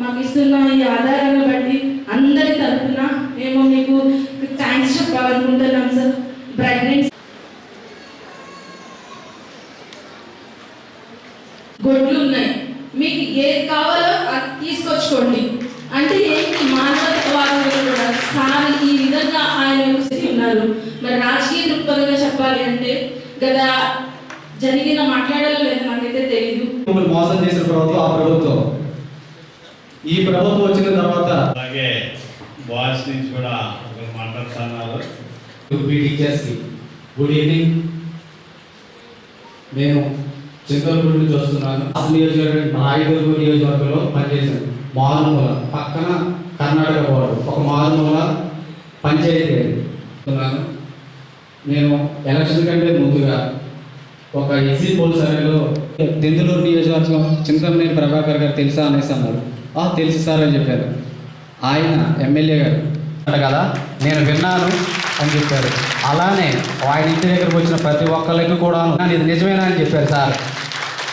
మాకు ఇస్తున్న ఈ ఆధారాన్ని బట్టి అందరి తరఫున మేము మీకు థ్యాంక్స్ చెప్పాలనుకుంటున్నాం సార్ ప్రెగ్నెంట్ గొడ్లు ఉన్నాయి. మీకు ఏది కావాలో అది తీసుకొచ్చుకోండి. అంటే ఏంటి మానవత్వాదులు కూడా? సార్ ఈ విధంగా ఆయన ఉన్నారు. మరి రాజకీయ దృక్పథంగా చెప్పాలి అంటే గత జరిగిన మాట్లాడాలో లేదో నాకైతే తెలియదు మిమ్మల్ని మోసం చేసిన ప్రభుత్వం ఆ ప్రభుత్వం ఈ ప్రభుత్వం వచ్చిన తర్వాత అలాగే బాయ్స్ నుంచి కూడా ఒకరు మాట్లాడుతున్నారు మీ టీచర్స్కి గుడ్ ఈవినింగ్ నేను చింతలపూడి నుంచి వస్తున్నాను. ఆ నియోజకవర్గం రాయదుర్గ నియోజకవర్గంలో పనిచేశాను. మారుమూల పక్కన కర్ణాటక బోర్డు. ఒక మారుమూల పంచాయతీ. నేను ఎలక్షన్ కంటే ముందుగా ఒక ఎస్సీ పోల్ సర్వేలో దెందులూరు నియోజకవర్గం చింతమనేని ప్రభాకర్ గారు తెలుసా అనేసి అన్నారు. "ఆ, తెలుసు సార్ అని చెప్పారు. ఆయన ఎమ్మెల్యే గారు. అంట కదా నేను విన్నాను అని చెప్పారు. అలానే ఆయన ఇంటి దగ్గరకు వచ్చిన ప్రతి ఒక్కరికి కూడా ఇది నిజమేనా అని చెప్పారు సార్.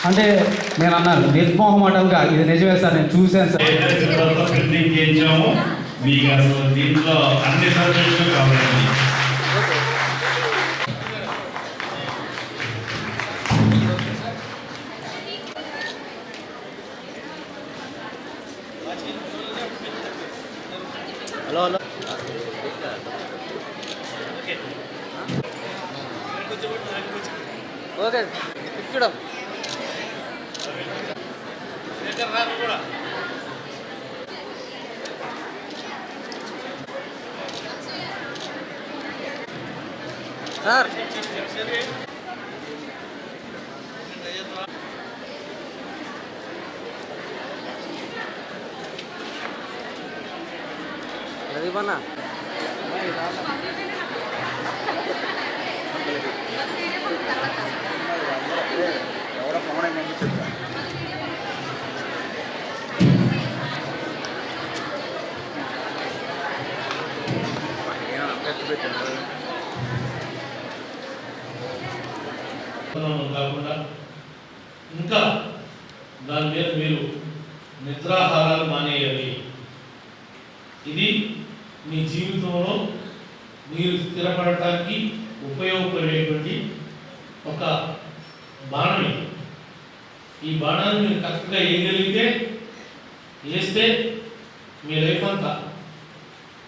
అంటే నేను అన్నాను నిర్మోహమాటంగా ఇది నిజమే సార్ నేను చూశాను సార్. మీకు అసలు దీంట్లో అన్ని ఓకే ఇక్కడ సార్ అది పన్నా మనం కాకుండా ఇంకా దాని మీద మీరు నిద్రాహారాలు మానేయాలి ఇది మీ జీవితంలో మీరు స్థిరపడటానికి ఉపయోగపడేటువంటి ఒక బాణం ఇది. ఈ బాణాన్ని మీరు కరెక్ట్గా వేయగలిగితే వేస్తే మీ లైఫ్ అంతా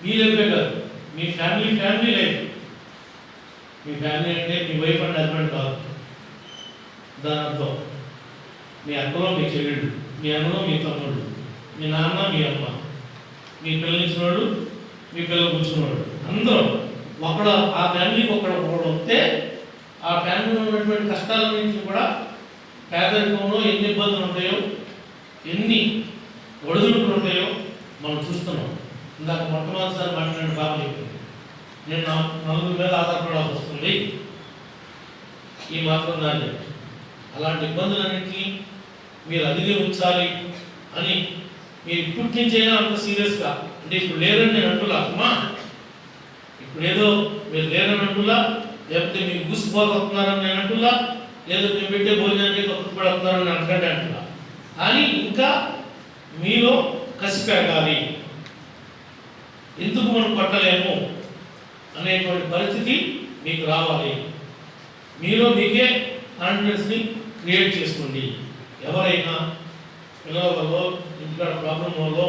మీ లైఫే కాదు మీ ఫ్యామిలీ ఫ్యామిలీ లైఫ్ మీ ఫ్యామిలీ అంటే మీ వైఫ్ అండ్ హస్బెండ్ కాదు. దాని అర్థం మీ అక్కలో మీ చెల్లెళ్ళు మీ అన్నలో మీ తమ్ముడు మీ నాన్న మీ అమ్మ మీ పిల్లలు మీ పిల్లలు కూర్చున్నవాడు అందరూ ఒకడు ఆ ఫ్యామిలీకి ఒకడు ఒకడు వస్తే ఆ ఫ్యామిలీలో ఉన్నటువంటి కష్టాల నుంచి కూడా పేదరికంలో ఎన్ని ఇబ్బందులు ఉంటాయో ఎన్ని ఒడిదుడుకులు ఉంటాయో మనం చూస్తున్నాం. ఇందాక మొట్టమొదటిసారి మాట్లాడిన బాగా చెప్పింది నేను నా నలుగురు మీద ఆధారపడాల్సి వస్తుంది. ఈ మాత్రం దాన్ని అలాంటి ఇబ్బందులన్నింటినీ మీరు అధిగమించాలి అని మీరు ఇప్పటి నుంచైనా అంత సీరియస్గా అంటే ఇప్పుడు లేరని నేను అంటున్నా అమ్మా! ఇప్పుడు ఏదో మీరు లేరని అంటున్నా లేకపోతే మీరు గుసిపోతున్నారని నేను అంటున్నా లేదా మేము పెట్టే భోజనానికి కప్పుపడుతున్నారని అనకండి అంటున్నా. కానీ ఇంకా మీలో కసి పెరగాలి. ఎందుకు మనం పట్టలేము అనేటువంటి పరిస్థితి మీకు రావాలి. మీలో మీకే కాన్ఫిడెన్స్ని క్రియేట్ చేసుకోండి. ఎవరైనా పిల్లల వల్ల ఇంటికాడ ప్రాబ్లం వల్ల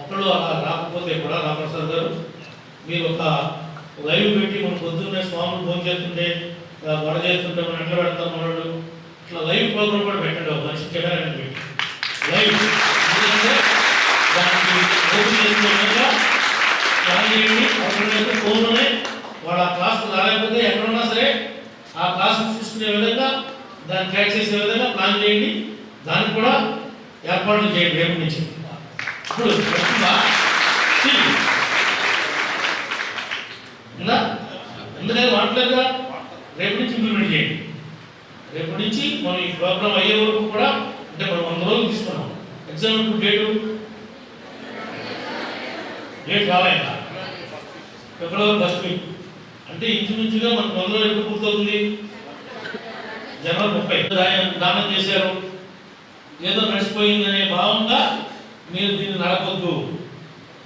ఒకళ్ళు అలా రాకపోతే కూడా రామప్రసాద్ గారు మీరు ఒక లైవ్ పెట్టి మనం పొద్దున్నే స్వాములు భోజనం చేస్తుంటే ఇలా వడ చేస్తుంటే మనం ఎట్లా పెడతాం మనోడు ఇట్లా లైవ్ ప్రోగ్రామ్ కూడా పెట్టండి ఒక మంచి కెమెరా పెట్టి. లైవ్. దానికి చేయండి. అవసరమైతే ఫోన్లోనే వాడు ఆ క్లాస్ రాలేకపోతే ఎక్కడున్నా సరే ఆ క్లాస్ చూసుకునే విధంగా దాన్ని ట్రాక్ చేసే విధంగా ప్లాన్ చేయండి. దానికి కూడా ఏర్పాట్లు చేయండి రేపు నుంచి. ఇప్పుడు వస్తుందా? చెయ్యి. రేపు నుంచి ఇంప్లిమెంట్ చేయండి. రేపు నుంచి మనం ఈ ప్రోగ్రామ్ అయ్యే వరకు కూడా అంటే మనం వంద రోజులు తీసుకున్నాం. ఎగ్జామ్ డేటు డేట్ రాలేదా. ఫిబ్రవరి ఫస్ట్ వీక్ అంటే ఇంచుమించుగా మనకు వంద రోజులు ఎప్పుడు పూర్తవుతుంది? జనవరి ముప్పై. దానం- చేశారు. ఏదో నడిచిపోయిందనే భావంగా మీరు దీన్ని నడపద్దు.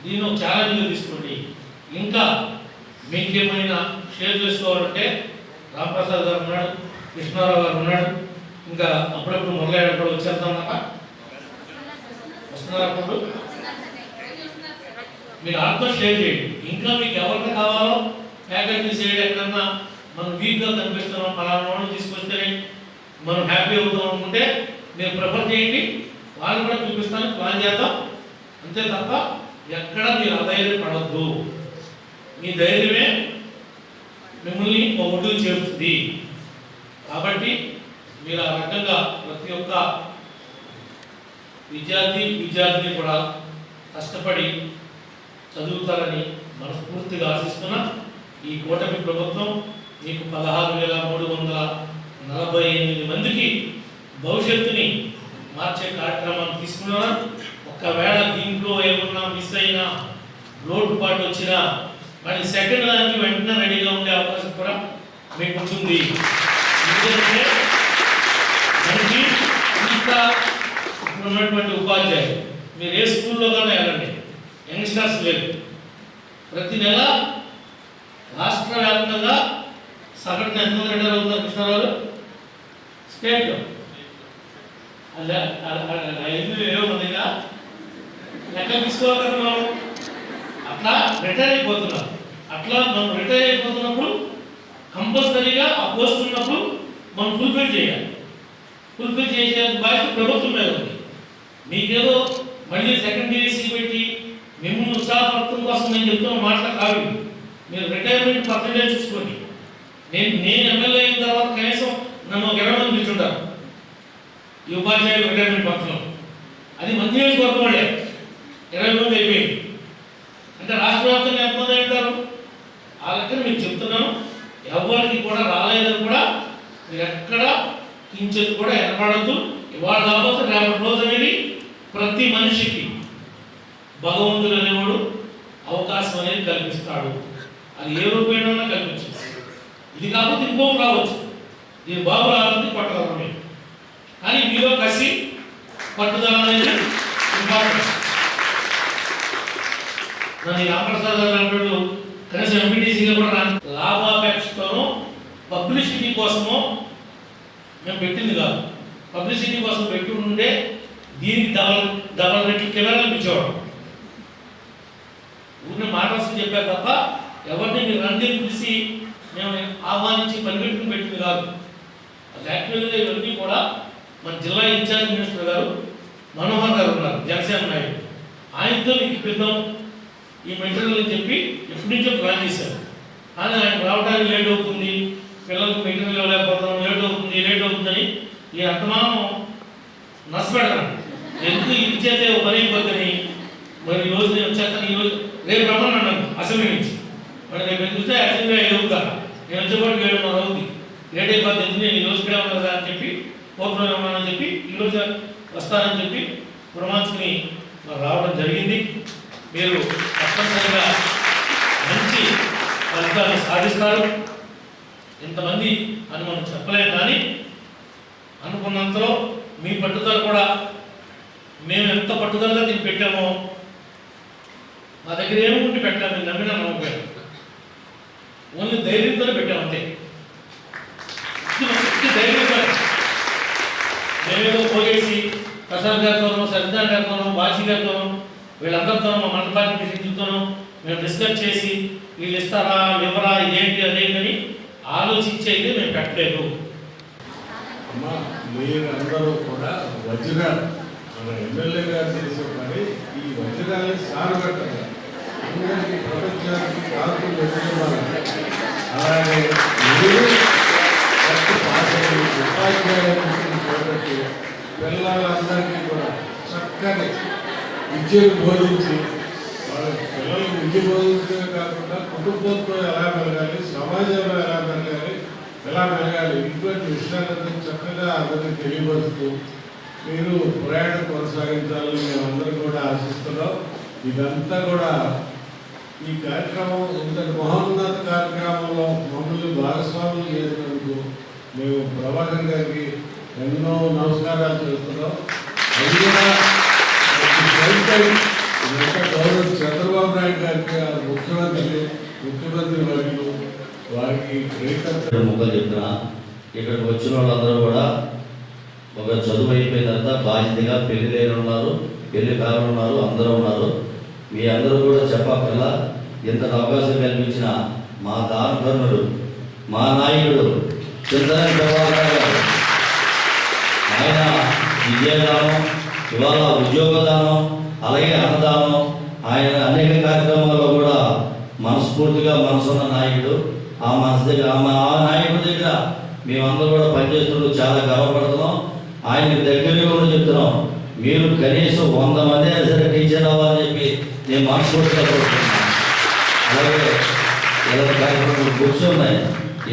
దీన్ని ఒక ఛాలెంజ్గా తీసుకోండి. ఇంకా మీకేమైనా షేర్ చేసుకోవాలంటే రామప్రసాద్ గారు ఉన్నాడు కృష్ణారావు గారు ఉన్నాడు ఇంకా అప్పుడప్పుడు మొదలయ్యాడు కూడా వచ్చేద్దాం వస్తున్నారు అప్పుడు మీరు ఆత్మ షేర్ చేయండి. ఇంకా మీకు ఎవరికి కావాలో ఫ్యాకల్టీ చేయడం ఎక్కడన్నా మనం వీక్గా కనిపిస్తున్నాం పలానా తీసుకొస్తే మనం హ్యాపీ అవుతాం అనుకుంటే మీరు ప్రిఫర్ చేయండి. వాళ్ళు కూడా చూపిస్తాను ప్లాన్ చేద్దాం. అంతే తప్ప ఎక్కడ మీరు అధైర్యం పడద్దు మీ ధైర్యమే మిమ్మల్ని ఒక చేరుతుంది. కాబట్టి మీరు ఆ రకంగా ప్రతి ఒక్క విద్యార్థి విద్యార్థిని కూడా కష్టపడి చదువుతారని మనస్ఫూర్తిగా ఆశిస్తున్న ఈ కూటమి ప్రభుత్వం మీకు పదహారు వేల మూడు వందల నలభై ఎనిమిది మందికి భవిష్యత్తుని మార్చే కార్యక్రమాన్ని తీసుకున్నాను ఒకవేళ దీంట్లో ఏమన్నా మిస్ అయినా లోటుపాటు వచ్చినా మరి సెకండ్ దానికి వెంటనే రెడీగా ఉండే అవకాశం కూడా మీకు ఉంటుంది ఎందుకంటే మనకి ఇంత ఉన్నటువంటి ఉపాధ్యాయులు. మీరు ఏ స్కూల్లో కానీ వెళ్ళండి. యంగ్స్టర్స్ లేరు. ప్రతి నెల రాష్ట్ర వ్యాప్తంగా సగటున ఎంతమంది రిటైర్ అవుతున్నారు కృష్ణారావు స్టేట్లో. అలా ఐదు ఏమో ఉందిగా లెక్క తీసుకోవాలి అట్లా రిటైర్ అయిపోతున్నాం అట్లా మనం రిటైర్ అయిపోతున్నప్పుడు కంపల్సరీగా ఆ పోస్ట్ ఉన్నప్పుడు మనం ఫుల్ఫిల్ చేయాలి. ఫుల్ఫిల్ చేసే బాధ్యత ప్రభుత్వం మీద ఉంది. మీకేదో మళ్ళీ సెకండ్ డిఎస్సి పెట్టి మిమ్మల్ని ఉత్సాహపడటం కోసం నేను చెప్తున్న మాటలు కాదు మీరు రిటైర్మెంట్ పర్సంటేజ్ చూసుకోండి. నేను నేను ఎమ్మెల్యే అయిన తర్వాత కనీసం నన్ను ఒక ఇరవై మంది కూర్చుంటారు ఈ ఉపాధ్యాయులు రిటైర్మెంట్ పక్షంలో. అది మంచి వర్గం వాళ్ళే. ఇరవై మంది అయిపోయింది. అంటే రాష్ట్ర వ్యాప్తంగా ఎంతమంది ఉంటారు ఆ లెక్కన మీకు చెప్తున్నాను. ఎవరికి కూడా రాలేదని కూడా మీరు ఎక్కడ కించెత్తు కూడా ఏర్పడద్దు ఇవాళ కాకపోతే రేపటి రోజు అనేది ప్రతి మనిషికి భగవంతుడు అనేవాడు అవకాశం అనేది కల్పిస్తాడు. అది ఏ రూపేణా కల్పించదు ఇది కాకపోతే ఇంకో రావచ్చు. దీని బాబు రావాలంటే పట్టుదల కానీ మీలో కసి పట్టుదల అనేది ఇంపార్టెంట్. నన్ను రామప్రసాద్ గారు అన్నట్టు కనీసం ఎంపీటీసీగా కూడా రాను కోసమో మేము పెట్టింది కాదు. పబ్లిసిటీ కోసం పెట్టి ఉండే దీనికి డబల్ డబల్ రెట్లు కెమెరాలు ఇచ్చేవాడు. ఊరిని మాట్లాడుతూ చెప్పా చెప్పారు తప్ప ఎవరిని మీరు రండి పిలిచి మేము ఆహ్వానించి పనిపెట్టుకుని పెట్టింది కాదు. అది యాక్చువల్గా ఇవన్నీ కూడా మన జిల్లా ఇన్ఛార్జ్ మినిస్టర్ గారు మనోహర్ గారు ఉన్నారు జనసేన నాయుడు ఆయనతో మీకు ఇప్పిద్దాం. ఈ మెటీరియల్ అని చెప్పి ఎప్పటి నుంచో ప్లాన్ చేశారు. కానీ ఆయన రావడానికి లేట్ అవుతుంది. పిల్లలకు మెటీరియల్ ఇవ్వలేకపోతాం లేట్ అవుతుంది లేట్ అవుతుందని ఈ అర్థమానం నష్టపెడతాను ఎందుకు ఇది చేస్తే పని అయిపోతుంది మరి ఈ రోజు నేను వచ్చేస్తాను ఈ రోజు రేపు రమ్మని అన్నాను అసెంబ్లీ నుంచి. మరి రేపు ఎందుకు అసెంబ్లీ ఐదు అవుతా నేను వచ్చేపాటు ఏడున్నర అవుతుంది లేట్ అయిపోతుంది ఎందుకు నేను ఈ రోజు కూడా కదా అని చెప్పి ఓపెన్ రమ్మని చెప్పి ఈ రోజు వస్తానని చెప్పి పురమార్చుకుని మాకు రావడం జరిగింది. మీరు తప్పనిసరిగా మంచి ఫలితాలు సాధిస్తారు. ఇంతమంది అని మనం చెప్పలేం కానీ అనుకున్నంతలో మీ పట్టుదల కూడా మేము ఎంత పట్టుదలగా దీన్ని పెట్టామో మా దగ్గర ఏముంటే పెట్టాము మీరు నమ్మినా నమ్మకపోయాను ఓన్లీ ధైర్యంతోనే పెట్టాము అంతే. ధైర్యంతో మేమేదో పోగేసి ప్రసాద్ గారితోనో సరితా గారితోనో బాషి గారితోనో వీళ్ళందరితోనో మా మండపాటి ప్రెసిడెంట్తోనో మేము డిస్కస్ చేసి వీళ్ళు ఇస్తారా ఇవ్వరా ఏంటి అదేంటని ఆలోచించేది మేము పెట్టలేదు. అమ్మా మీరందరూ కూడా వజ్రాలు. మన ఎమ్మెల్యే గారు చేసే పని ఈ వజ్రాన్ని సారగట్టండి అందరికీ ప్రపంచానికి కాకు అలాగే మీరు ఫస్ట్ కాబట్టి పిల్లలందరికీ కూడా చక్కని విద్యను బోధించి పిల్లలకు విద్య కాకుండా కుటుంబంతో ఎలా పెరగాలి సమాజంలో ఎలా పెరగాలి ఎలా పెరగాలి ఇటువంటి విషయాలను చక్కగా అందరికీ తెలియపరుస్తూ మీరు ప్రయాణం కొనసాగించాలని మేమందరం కూడా ఆశిస్తున్నాం. ఇదంతా కూడా ఈ కార్యక్రమం ఇంతటి మహోన్నత కార్యక్రమంలో మమ్మల్ని భాగస్వాములు చేసినందుకు మేము ప్రభాకర్ గారికి ఎన్నో నమస్కారాలు చేస్తున్నాం నాయుడు గారికి ముఖ్యమంత్రి ముఖ్యమంత్రి వర్యులు వారికి కృతజ్ఞతలు చెప్తున్నా ఇక్కడికి వచ్చిన వాళ్ళందరూ కూడా ఒక చదువు అయిపోయిన తర్వాత బాధ్యతగా పెళ్ళి లేని ఉన్నారు పెళ్ళి కాలం ఉన్నారు అందరూ ఉన్నారు. మీ అందరూ కూడా చెప్పక్కర్లా ఇంత అవకాశం కల్పించిన మా దానధర్ముడు మా నాయకుడు చింతన ఆయన విద్యాదానం ఇవాళ ఉద్యోగదానం అలాగే అన్నదానం ఆయన అనేక కార్యక్రమాల్లో కూడా మనస్ఫూర్తిగా మనసున్న నాయకుడు. ఆ మనసు దగ్గర ఆ మా- ఆ నాయకుడి దగ్గర మేమందరూ కూడా పనిచేస్తున్నప్పుడు చాలా గర్వపడుతున్నాం. ఆయన దగ్గరగా కూడా చెప్తున్నాం మీరు కనీసం వంద మంది అయినా సరే టీచర్ అవ్వాలని చెప్పి నేను మనస్ఫూర్తిగా కోరుకుంటున్నాను. అలాగే కార్యక్రమాలు కూర్చున్నాయి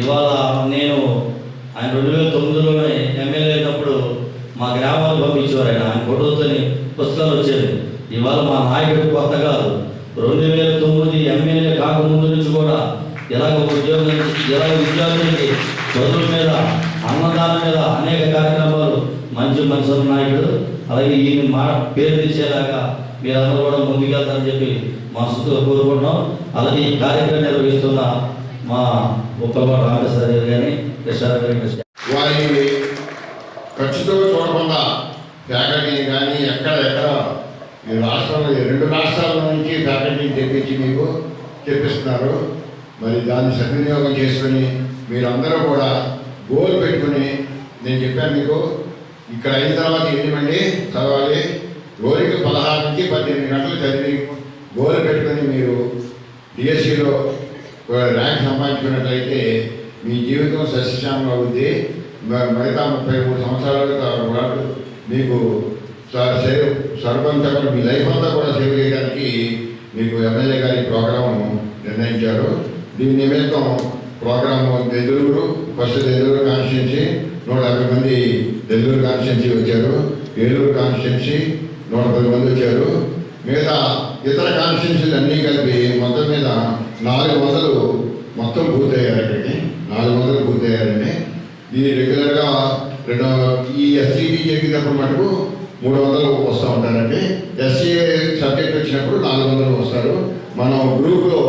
ఇవాళ నేను ఆయన రెండు వేల తొమ్మిదిలోనే ఎమ్మెల్యే అయినప్పుడు మా గ్రామాలు పంపించేవారు ఆయన. ఆయన ఫోటోతో పుస్తకాలు వచ్చేది ఇవాళ మా నాయకుడు కొత్త కాదు. రెండు వేల తొమ్మిది ఎమ్మెల్యే కాకముందు నుంచి కూడా ఇలాగ ఉద్యోగం ఇలాగ విద్యార్థులకి చదువుల మీద అన్నదానం మీద అనేక కార్యక్రమాలు మంచి మంచి నాయకుడు. అలాగే ఈయన మా పేరు తీసేలాగా మీరందరూ కూడా ముందుకెళ్తారని చెప్పి మనసుతో కోరుకుంటున్నాం. అలాగే ఈ కార్యక్రమం నిర్వహిస్తున్న మా ఉప్పలపాడు రామేశ్వర గారు కానీ కృష్ణారావు గారి ఖర్చుతో చూడకుండా ఫ్యాకల్టీని కానీ ఎక్కడ ఎక్కడ ఈ రాష్ట్రంలో రెండు రాష్ట్రాల నుంచి ఫ్యాకల్టీని తెప్పించి మీకు తెప్పిస్తున్నారు. మరి దాన్ని సద్వినియోగం చేసుకొని మీరందరూ కూడా గోల్ పెట్టుకుని నేను చెప్పాను మీకు ఇక్కడ అయిన తర్వాత ఎనిమిది చదవాలి? రోజుకి పదహారు నుంచి పద్దెనిమిది గంటలు చదివి గోల్ పెట్టుకొని మీరు డిఎస్సిలో ర్యాంక్ సంపాదించుకున్నట్లయితే మీ జీవితం సస్యశ్యామం అవుద్ది. మిగతా ముప్పై మూడు సంవత్సరాల మీకు సేవ్ సర్వంతా కూడా మీ లైఫ్ అంతా కూడా సేవ్ చేయడానికి మీకు ఎమ్మెల్యే గారి ప్రోగ్రాం నిర్ణయించారు. దీని నిమిత్తం ప్రోగ్రాము దెదురు ఫస్ట్ దెదురు కాన్స్టిట్యున్సీ నూట యాభై మంది దెదురు కాన్స్టిట్యున్సీ వచ్చారు. ఏలూరు కాన్స్టిట్యున్సీ నూట పది మంది వచ్చారు. మిగతా ఇతర కాన్స్టిట్యున్సీలు అన్నీ కలిపి మొత్తం మీద నాలుగు వందలు మొత్తం పూర్తయ్యారు ఇక్కడికి నాలుగు వందలు పూర్తయ్యారండి. ఇది రెగ్యులర్గా రెండు ఈ ఎస్సీటీ జరిగినప్పుడు మటుకు మూడు వందలు వస్తూ ఉంటారండి. ఎస్సీ సబ్జెక్ట్ వచ్చినప్పుడు నాలుగు వందలు వస్తారు. మనం గ్రూప్లో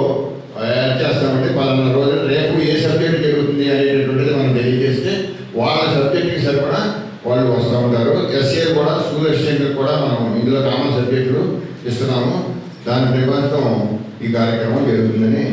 యాడ్ చేస్తామంటే పలానా రోజులు. రేపు ఏ సబ్జెక్ట్ జరుగుతుంది అనేటటువంటిది మనం తెలియజేస్తే వాళ్ళ సబ్జెక్ట్కి సరిపడా వాళ్ళు వస్తూ ఉంటారు. ఎస్ఏ కూడా స్కూల్ అసిస్టెంట్ కూడా మనం ఇందులో కామన్ సబ్జెక్టులు ఇస్తున్నాము. దాని ప్రకారం ఈ కార్యక్రమం జరుగుతుందని